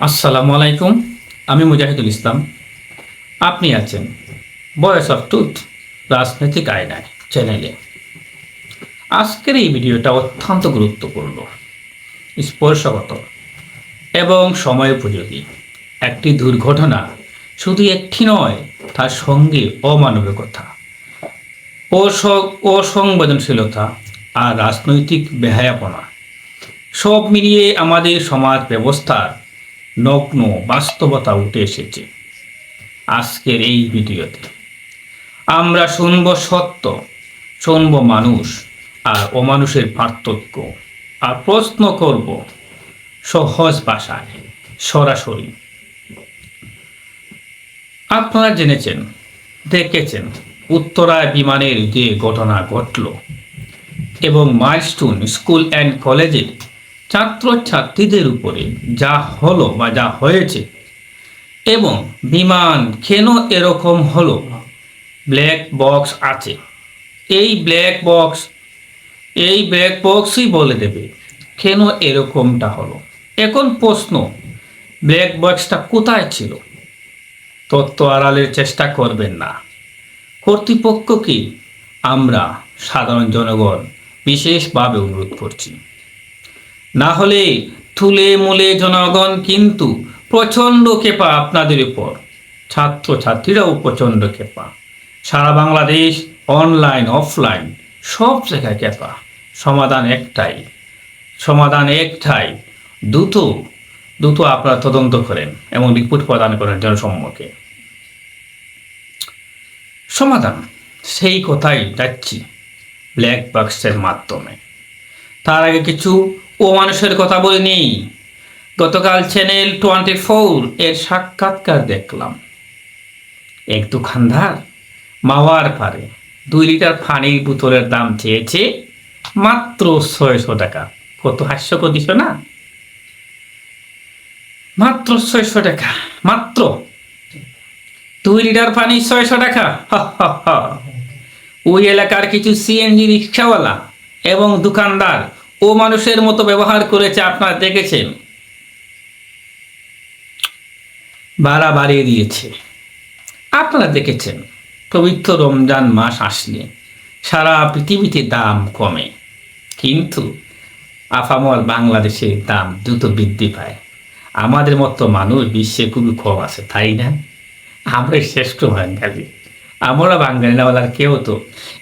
আসসালামু আলাইকুম, আমি মুজাহিদুল ইসলাম। আপনি আছেন বয়স অফ টুথ রাজনৈতিক আয়নায় চ্যানেলে। আজকের এই ভিডিওটা অত্যন্ত গুরুত্বপূর্ণ স্পর্শগত এবং সময় উপযোগী। একটি দুর্ঘটনা শুধু একটি নয়, তার সঙ্গে অমানবিকতা, অস- অসংবেদনশীলতা আর রাজনৈতিক বেহায়াপনা, সব মিলিয়ে আমাদের সমাজ ব্যবস্থার নগ্ন বাস্তবতা উঠে এসেছে। আজকের এই ভিডিওতে আমরা শুনব সত্য, শুনব মানুষ আর অমানুষের পার্থক্য আর প্রশ্ন করব সহজ ভাষায়, সরাসরি। আপনারা জেনেছেন, দেখেছেন উত্তরায় বিমানের যে ঘটনা ঘটল এবং মাইলস্টোন স্কুল অ্যান্ড কলেজের ছাত্রছাত্রীদের উপরে যা হলো বা যা হয়েছে এবং বিমান কেন এরকম হলো? ব্ল্যাক বক্স আছে। এই ব্ল্যাক বক্স এই ব্ল্যাক বক্সই বলে দেবে কেন এরকমটা হলো। এখন প্রশ্ন ব্ল্যাক বক্সটা কোথায় ছিল? তত্ত্ব আড়ালের চেষ্টা করবেন না। কর্তৃপক্ষকে আমরা সাধারণ জনগণ বিশেষভাবে অনুরোধ করছি। না হলে থুলে মুলে জনগণ কিন্তু প্রচণ্ড কেপা আপনাদের উপর। ছাত্রছাত্রীরাও প্রচণ্ড কেপা সারা বাংলাদেশ অনলাইন, অফলাইন, সব জায়গায় কেপা সমাধান একটাই। সমাধান একটাই। দ্রুত দ্রুত আপনারা তদন্ত করেন, এবং রিপোর্ট প্রদান করেন জনসম্মুখে। সমাধান, সেই কথাই যাচ্ছি ব্ল্যাক বক্সের মাধ্যমে। তার আগে কিছু ও মানুষের কথা বলে নেই গতকাল চ্যানেল টোয়েন্টি ফোর এর সাক্ষাৎকার দেখলাম। এক দোকানদার মাওয়ার পারে দুই লিটার পানির বোতলের দাম চেয়েছে মাত্র ছয়শো টাকা। কত হাস্যকর দিছ না? মাত্র ছয়শো টাকা, মাত্র। দুই লিটার পানি ছয়শো টাকা। ওই এলাকার কিছু সিএনজি রিক্সাওয়ালা এবং দোকানদার ও মানুষের মতো ব্যবহার করেছে আপনারা দেখেছেন। ভাড়া বাড়িয়ে দিয়েছে। আপনারা দেখেছেন, পবিত্র রমজান মাস আসলে সারা পৃথিবীতে দাম কমে, কিন্তু আফামল বাংলাদেশের দাম দ্রুত বৃদ্ধি পায়। আমাদের মতো মানুষ বিশ্বে খুবই কম আছে, তাই না? আমরা শ্রেষ্ঠ বাঙালি। আমরা বাঙালি না বলার কেউ তো।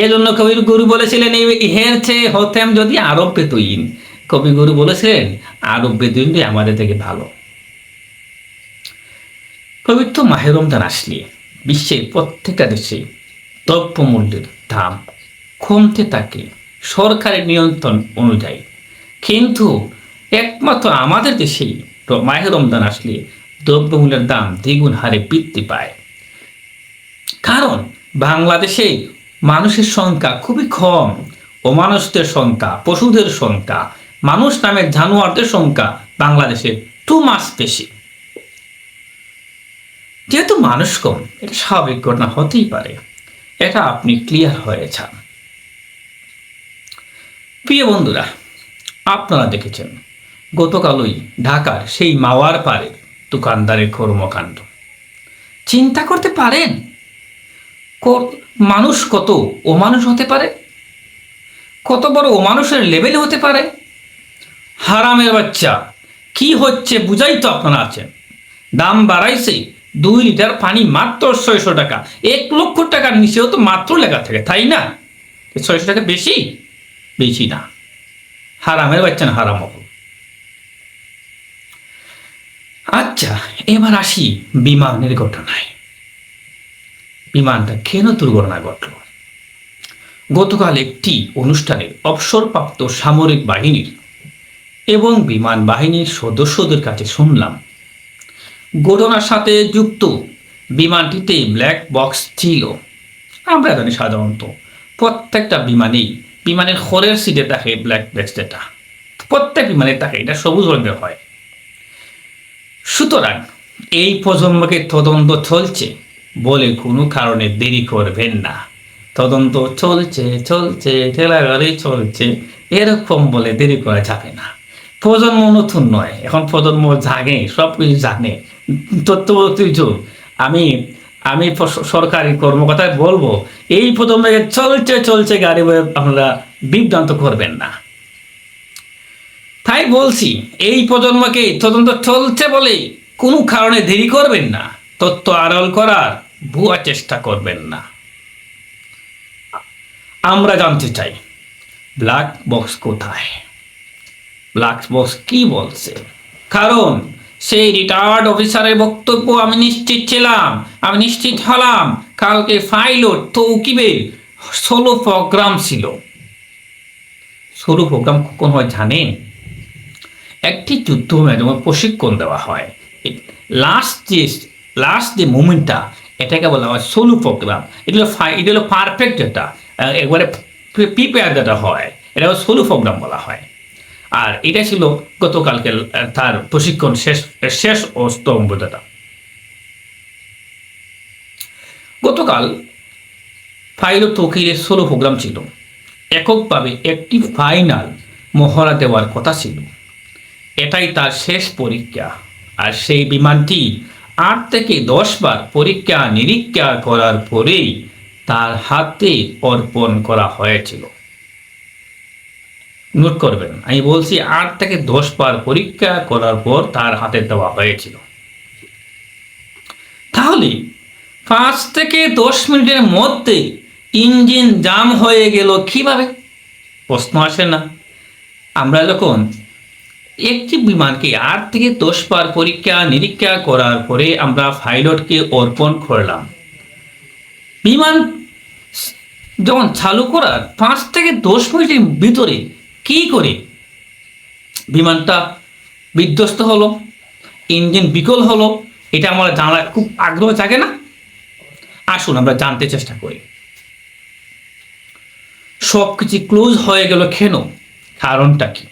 এই জন্য কবির গুরু বলেছিলেন, এই ইহের চেয়ে হতেম যদি আরব বেতুইন কবিগুরু বলেছিলেন, আরব বেতুইনটি আমাদের থেকে ভালো। পবিত্র মাহের রমজান আসলে, বিশ্বের প্রত্যেকটা দেশে দ্রব্যমূল্যের দাম কমতে থাকে সরকারের নিয়ন্ত্রণ অনুযায়ী। কিন্তু একমাত্র আমাদের দেশেই মাহের রমজান আসলে দ্রব্যমূল্যের দাম দ্বিগুণ হারে বৃদ্ধি পায়। কারণ বাংলাদেশে মানুষের সংখ্যা খুবই কম, অমানুষদের সংখ্যা, পশুদের সংখ্যা, মানুষ নামের জানোয়ারদের সংখ্যা বাংলাদেশে টু মাস বেশি। যেহেতু মানুষ কম, এটা স্বাভাবিক ঘটনা হতেই পারে। এটা আপনি ক্লিয়ার হয়ে যান। প্রিয় বন্ধুরা, আপনারা দেখেছেন, গতকালই ঢাকার সেই মাওয়ার পাড়ের দোকানদারের কর্মকাণ্ড। চিন্তা করতে পারেন মানুষ কত অমানুষ হতে পারে? কত বড় অমানুষের লেভেলে হতে পারে? হারামের বাচ্চা, কি হচ্ছে বুঝাই তো আপনারা আছেন। দাম বাড়াইছে, দুই লিটার পানি মাত্র ছয়শো টাকা। এক লক্ষ টাকার নিচেও তো মাত্র লেখা থাকে, তাই না? ছয়শো টাকা বেশি? বেশি না। হারামের বাচ্চা না হারাম হব আচ্ছা এবার আসি বিমানের ঘটনায়। বিমানটা কেন দুর্ঘটনা ঘটল? গতকাল একটি অনুষ্ঠানের অবসরপ্রাপ্ত সামরিক বাহিনীর এবং বিমান বাহিনীর সদস্যদের কাছে শুনলাম, ঘটনার সাথে যুক্ত বিমানটিতে ব্ল্যাক বক্স ছিল। আমরা জানি সাধারণত প্রত্যেকটা বিমানেই বিমানের খরের সিটে থাকে ব্ল্যাক বক্স যেটা। প্রত্যেক বিমানে থাকে, এটা সবুজ রঙের হয়। সুতরাং এই প্রজন্মকে তদন্ত চলছে। বলে কোনো কারণে দেরি করবেন না। তদন্ত চলছে চলছে, ঠেলাগাড়ি চলছে। এরকম বলে দেরি করা যাবে না। প্রজন্ম নতুন নয়, এখন প্রজন্ম জাগে সব কিছু জানে। কিছু আমি আমি সরকারি কর্মকর্তায় বলব, এই প্রজন্মকে চলছে চলছে গাড়ি বয়ে আপনারা বিভ্রান্ত করবেন না। তাই বলছি, এই প্রজন্মকে তদন্ত চলছে বলে কোনো কারণে দেরি করবেন না। তথ্য আড়াল করার ভুয়া চেষ্টা করবেন না। আমরা জানতে চাই, ব্ল্যাক বক্স কোথায়? ব্ল্যাক বক্স কি বলছে? কারণ সেই রিটায়ার্ড অফিসারের বক্তব্য আমি নিশ্চিত ছিলাম, আমি নিশ্চিত হলাম কালকে ফাইলট তৌকিবের ষোলো প্রোগ্রাম ছিল। ষোলো প্রোগ্রাম কখন হয় জানেন? একটি যুদ্ধ যেমন প্রশিক্ষণ দেওয়া হয়। লাস্ট যে লাস্ট যে মুমেন্টটা এটাকে বলা হয় সোলো প্রোগ্রাম এটা হলো এটা হলো পারফেক্ট যেটা একবারে প্রিপেয়ার যেটা হয়। এটা সোলো প্রোগ্রাম বলা হয়। আর এটা ছিল গতকালকে তার প্রশিক্ষণ শেষ শেষ ও স্তম্ভ যেটা গতকাল ফাইল তৌকিরের ষোলো প্রোগ্রাম ছিল। এককভাবে একটি ফাইনাল মহড়া দেওয়ার কথা ছিল। এটাই তার শেষ পরীক্ষা। আর সেই বিমানটি আট থেকে দশ বার পরীক্ষা নিরীক্ষা করার পরেই তার হাতে অর্পণ করা হয়েছিল। নোট করবেন, আমি বলছি আট থেকে দশ বার পরীক্ষা করার পর তার হাতে দেওয়া হয়েছিল। তাহলে পাঁচ থেকে দশ মিনিটের মধ্যে ইঞ্জিন জাম হয়ে গেল কীভাবে? প্রশ্ন আসে না। আমরা যখন একটি বিমানকে আট থেকে দশ বার পরীক্ষা, নিরীক্ষা করার পরে আমরা পাইলটকে অর্পণ করলাম। বিমান যখন চালু করার পাঁচ থেকে দশ মিনিটের ভিতরে কি করে বিমানটা বিধ্বস্ত হলো, ইঞ্জিন বিকল হলো, এটা আমার জানার খুব আগ্রহ জাগে না? আসুন আমরা জানতে চেষ্টা করি। সব কিছু ক্লোজ হয়ে গেল কেন? কারণটা কি?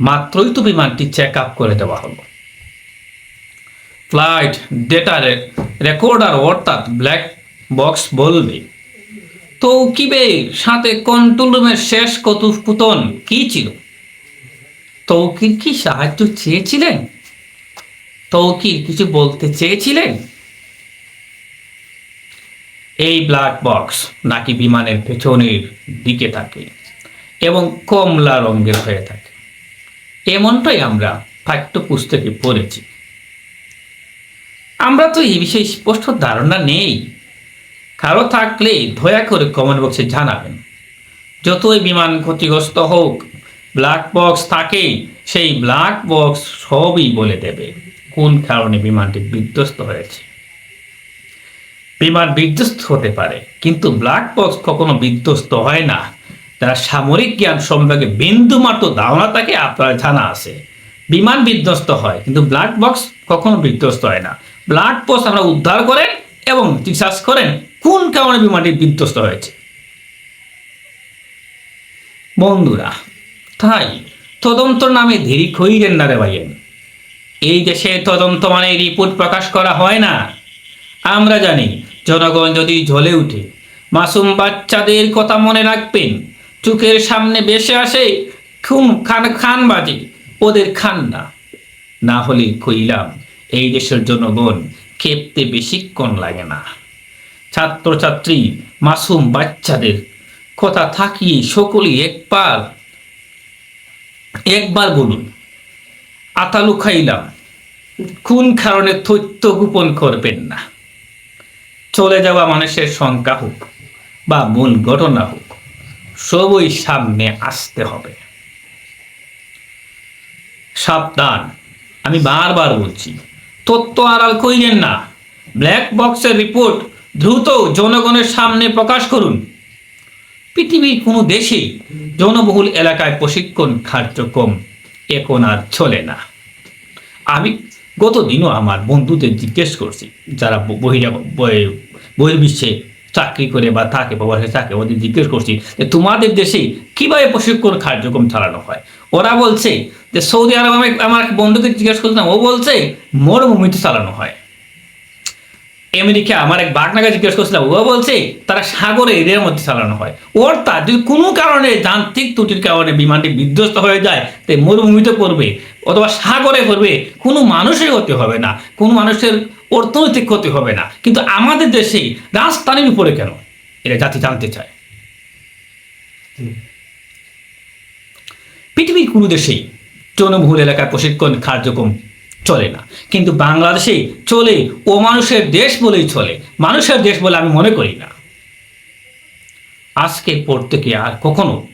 মাত্রই তো বিমানটি চেক আপ করে দেওয়া হলো। ফ্লাইট ডেটা রেকর্ডার অর্থাৎ ব্ল্যাক বক্স বলবে তো কিবে সাথে কন্ট্রোল রুমের শেষ কথোপকথন কি ছিল? তৌকির কি সাহায্য চেয়েছিলেন? তৌকির কিছু বলতে চেয়েছিলেন? এই ব্ল্যাক বক্স নাকি বিমানের পেছনের দিকে থাকে এবং কমলা রঙের হয়ে থাকে। এমনটাই আমরা পাঠ্যপুস্তকে পড়েছি। আমরা তো এই বিষয়ে স্পষ্ট ধারণা নেই। কারও থাকলে দয়া করে কমেন্ট বক্সে জানাবেন। যতই বিমান ক্ষতিগ্রস্ত হোক ব্ল্যাক বক্স থাকে সেই ব্ল্যাক বক্স সবই বলে দেবে কোন কারণে বিমানটি বিধ্বস্ত হয়েছে। বিমান বিধ্বস্ত হতে পারে, কিন্তু ব্ল্যাক বক্স কখনো বিধ্বস্ত হয় না। যারা সামরিক জ্ঞান সম্পর্কে বিন্দুমাত্র ধারণা থাকে আপনার জানা আছে। বিমান বিধ্বস্ত হয়, কিন্তু ব্লাড বক্স কখনো বিধ্বস্ত হয় না। ব্লাড বক্স আমরা উদ্ধার করেন এবং রিসার্চ করেন, কোন কারণে বিমানটি বিধ্বস্ত হয়েছে? বন্ধুরা, তাই তদন্ত নামে দেরি কইরেন না রে ভাইয়েন। এই দেশে তদন্ত মানে রিপোর্ট প্রকাশ করা হয় না। আমরা জানি, জনগণ যদি ঝলে উঠে, মাসুম বাচ্চাদের কথা মনে রাখবেন চোখের সামনে বেসে আসে খুন খান খান বাজে ওদের খান না না হলে কইলাম, এই দেশের জনগণ খেপতে বেশিক্ষণ লাগে না। ছাত্রছাত্রী, মাসুম বাচ্চাদের কথা থাকিয়ে সকলেই একবার একবার বলুন, আতালু খাইলাম কোন কারণে তথ্য গোপন করবেন না। চলে যাওয়া মানুষের সংখ্যা হোক বা মূল ঘটনা হোক সবই সামনে আসতে হবে। সাবধান, আমি বারবার বলছি, তথ্য আড়াল কইলেন না। ব্ল্যাক বক্সের রিপোর্ট দ্রুত জনগণের সামনে প্রকাশ করুন। পৃথিবীর কোনো দেশেই জনবহুল এলাকায় প্রশিক্ষণ কার্যক্রম এখন আর চলে না। আমি গতদিনও আমার বন্ধুদের জিজ্ঞেস করছি, যারা বহিরা বহির্বিশ্বে চাকরি করে বা থাকে প্রবাসে থাকে ওদের জিজ্ঞেস করছি যে তোমাদের দেশে কীভাবে প্রশিক্ষণ কার্যক্রম চালানো হয়? ওরা বলছে যে সৌদি আরব আমি, আমার বন্ধুকে জিজ্ঞেস করছিলাম, ও বলছে মরুভূমিতে চালানো হয়। আমেরিকা, আমার এক বাগনাকে জিজ্ঞেস করছিলাম, ও বলছে তারা সাগরে এরিয়ার মধ্যে চালানো হয়। অর্থাৎ যদি কোনো কারণে যান্ত্রিক ত্রুটির কারণে বিমানটি বিধ্বস্ত হয়ে যায়, তাই মরুভূমিতে পড়বে অথবা সাগরে পড়বে, কোনো মানুষের হতে হবে না। কোনো মানুষের অর্থনৈতিক ক্ষতি হবে না। কিন্তু আমাদের দেশে রাজধানীর উপরে কেন? এটা জাতি জানতে চায়। পৃথিবীর কোনো দেশেই জনবহুল এলাকায় প্রশিক্ষণ কার্যক্রম চলে না। কিন্তু বাংলাদেশে চলে ও মানুষের দেশ বলেই চলে। মানুষের দেশ বলে আমি মনে করি না। আজকে পর থেকে আর কখনো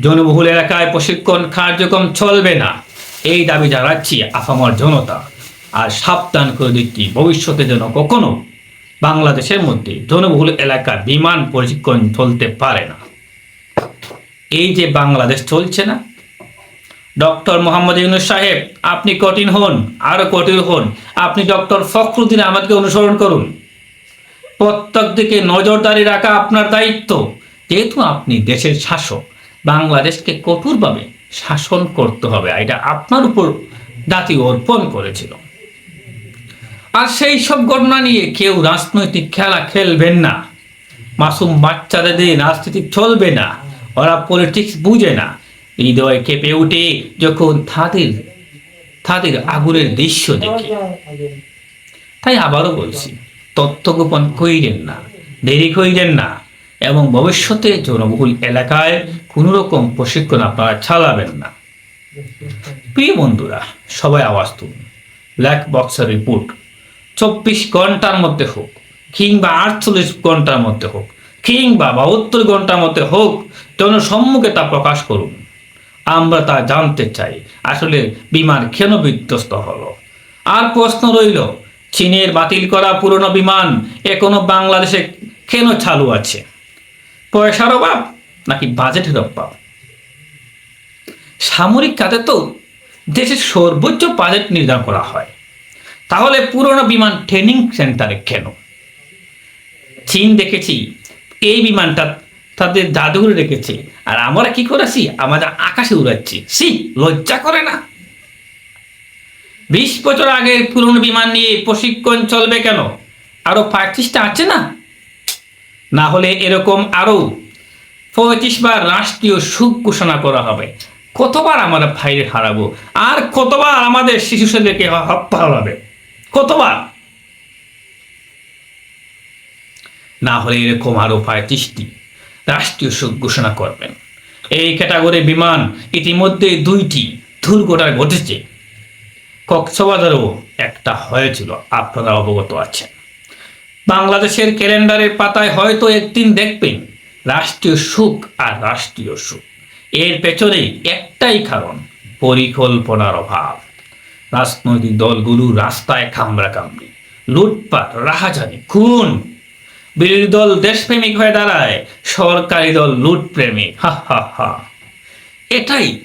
জনবহুল এলাকায় প্রশিক্ষণ কার্যক্রম চলবে না। এই দাবি জানাচ্ছি আফামর জনতা। আর সাবধান করে দিচ্ছি। ভবিষ্যতে যেন কখনো বাংলাদেশের মধ্যে জনবহুল এলাকা বিমান প্রশিক্ষণ চলতে পারে না। এই যে বাংলাদেশ চলছে না, ডক্টর মোহাম্মদ ইউনুস সাহেব, আপনি কঠিন হন, আরও কঠিন হন। আপনি ডক্টর ফখরুদ্দিন আহমদকে অনুসরণ করুন। প্রত্যেক দিকে নজরদারি রাখা আপনার দায়িত্ব। যেহেতু আপনি দেশের শাসক, বাংলাদেশকে কঠোরভাবে শাসন করতে হবে, এটা আপনার উপর জাতি অর্পণ করেছিল। আর সেই সব ঘটনা নিয়ে কেউ রাজনৈতিক খেলা খেলবেন না। মাসুম বাচ্চাদের দিয়ে রাজনীতি চলবে না। ওরা পলিটিক্স বুঝে না। হৃদয় কেঁপে উঠে যখন তাদের তাদের আগুনের দৃশ্য দেখে। তাই আবারও বলছি, তথ্য গোপন করিলেন না, দেরি করিলেন না এবং ভবিষ্যতে জনবহুল এলাকায় কোনো রকম প্রশিক্ষণ আপনারা চালাবেন না। প্রিয় বন্ধুরা, সবাই আওয়াজ তুলুন। ব্ল্যাক বক্সের রিপোর্ট চব্বিশ ঘণ্টার মধ্যে হোক, কিংবা আটচল্লিশ ঘণ্টার মধ্যে হোক, কিংবা বাহাত্তর ঘণ্টার মধ্যে হোক জনসম্মুখে তা প্রকাশ করুন। আমরা তা জানতে চাই। আসলে বিমান কেন বিধ্বস্ত হলো? আর প্রশ্ন রইল, চীনের বাতিল করা পুরনো বিমান এখনও বাংলাদেশে কেন চালু আছে? পয়সার অভাব নাকি বাজেটের অভাব? সামরিক কাজে তো দেশের সর্বোচ্চ বাজেট নির্ধারণ করা হয়। তাহলে পুরনো বিমান ট্রেনিং সেন্টারে কেন? চীন দেখেছি, এই বিমানটা তাদের জাদুঘরে রেখেছে। আর আমরা কি করেছি আমাদের আকাশে উড়াচ্ছি। সি লজ্জা করে না। বিশ বছর আগে পুরনো বিমান নিয়ে প্রশিক্ষণ চলবে কেন? আরও পঁয়ত্রিশটা আছে না? না হলে এরকম আরও পঁয়ত্রিশ বার রাষ্ট্রীয় সুখ ঘোষণা করা হবে। কতবার আমরা ভাইরে হারাবো? আর কতবার আমাদের শিশু ছেলেকে হত্যা হবে? কতবার? না হলে এরকম আরও পঁয়ত্রিশটি রাষ্ট্রীয় সুখ ঘোষণা করবেন। এই ক্যাটাগরি বিমান ইতিমধ্যে দুইটি দুর্ঘটনা ঘটেছে। কক্সবাজারও একটা হয়েছিল, আপনারা অবগত আছেন। বাংলাদেশের ক্যালেন্ডারের পাতায় হয়তো একদিন দেখবেন, রাষ্ট্রীয় সুখ আর রাষ্ট্রীয় সুখ এর পেছনে একটাই কারণ, পরিকল্পনার অভাব। রাজনৈতিক দলগুলো রাস্তায় কামড়া কামড়ি। লুটপাট, রাহাজানি, খুন। বিরোধী দল দেশপ্রেমিক হয়ে দাঁড়ায়, সরকারি দল লুটপ্রেমিক, হা হা হা। এটাই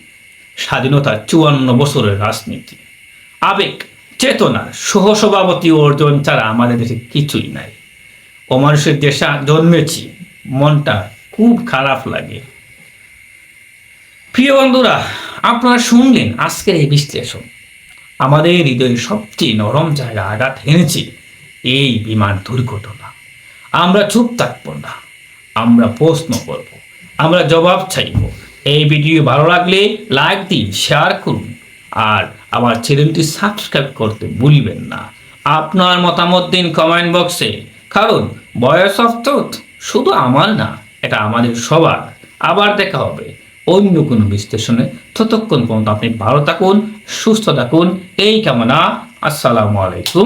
স্বাধীনতার চুয়ান্ন বছরের রাজনীতি। আবেগ, চেতনা সহসভাপতি অর্জন ছাড়া আমাদের দেশে কিছুই নাই। অমানুষের দেশা জন্মেছি, মনটা খুব খারাপ লাগে। প্রিয় বন্ধুরা, আপনারা শুনলেন আজকের এই বিশ্লেষণ। আমাদের হৃদয়ের সবচেয়ে নরম জায়গা আঘাত হেনেছে। এই বিমান দুর্ঘটনা। আমরা চুপ থাকব না। আমরা প্রশ্ন করব। আমরা জবাব চাইব। এই ভিডিও ভালো লাগলে লাইক দিন, শেয়ার করুন। আর আমার চ্যানেলটি সাবস্ক্রাইব করতে ভুলবেন না। আপনার মতামত দিন কমেন্ট বক্সে। কারণ বয়স অফ শুধু আমার না, এটা আমাদের সবার। আবার দেখা হবে অন্য কোনো বিশ্লেষণে। ততক্ষণ পর্যন্ত আপনি ভালো থাকুন সুস্থ থাকুন এই কামনা আসসালামু আলাইকুম